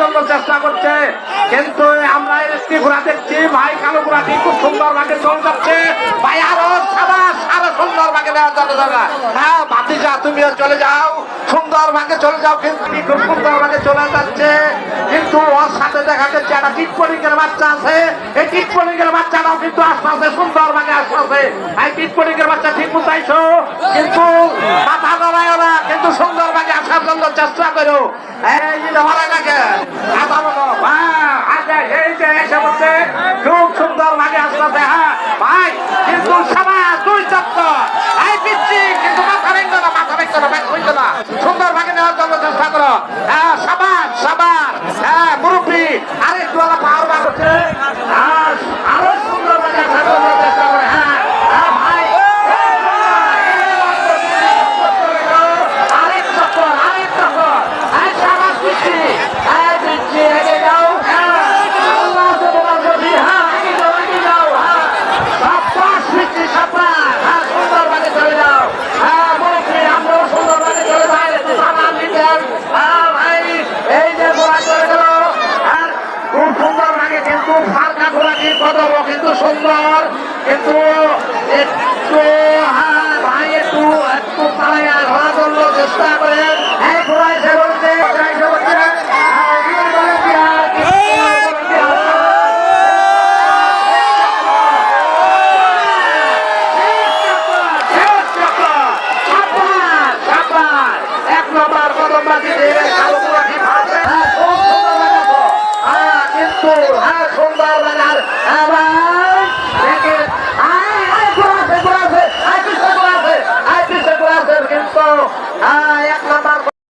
জন্য চেষ্টা করছে। কিন্তু আমরা একটি ঘোড়া দেখছি, ভাই কালো ঘোড়াটি খুব সুন্দর ভাগে চলে যাচ্ছে। ভাই আরও সাবাস, আরও সুন্দর ভাগে নেওয়ার জন্য জায়গা। হ্যাঁ ভাতিজা, তুমিও চলে যাও। সুন্দর ভাগে চলে যাও, কিন্তু খুব সুন্দর ভাগে চলে যাচ্ছে। কিন্তু ওর সাথে দেখা যাচ্ছে একটা টিটপরিকের বাচ্চা আছে। এই টিটপরিকের বাচ্চাটাও কিন্তু আস্তে আস্তে সুন্দর ভাগে আসতেছে এই টিটপরিকের বাচ্চা ঠিক বুঝাইছো কিন্তু মাথা ধরায় না, কিন্তু সুন্দর আসার জন্য চেষ্টা করো। খুব সুন্দর মাঝে আসতেছে হ্যাঁ ভাই কিন্তু সমাজ দুই চক্কর এই পিচ্ছি, কিন্তু মাথা ভেঙো না মাথা ভেঙো না না সুন্দর ভাগে নেওয়ার জন্য চেষ্টা করো। হ্যাঁ সাবাস সাবাস হ্যাঁ মুরব্বী আরে একটু আলা পাওয়ার বার হচ্ছে আর আরও সুন্দর ভাগে আসার জন্য চেষ্টা করে হ্যাঁ হ্যাঁ ভাই আরেক চক্কর আরেক চক্কর এই সাবাস পিচ্ছি এই পিচ্ছি এগিয়ে যাও হ্যাঁ আল্লাহ তোমার প্রতি হ্যাঁ এগিয়ে যাও এগিয়ে যাও হ্যাঁ সাবাস পিচ্ছি সাবাস হ্যাঁ সুন্দর ভাগে চলে যাও হ্যাঁ মুরব্বী আমরাও সুন্দর ভাগে চলে যাই একটু সামান দিতেন হ্যাঁ ভাই এই যে ঘোড়া চলে গেল হ্যাঁ খুব সুন্দর লাগে কিন্তু ফারকা ঘোড়াটি কদম কিন্তু সুন্দর কিন্তু একটু হ্যাঁ ভাই একটু একটু ঘোড়া জন্য চেষ্টা করেন বলছে হ্যাঁ,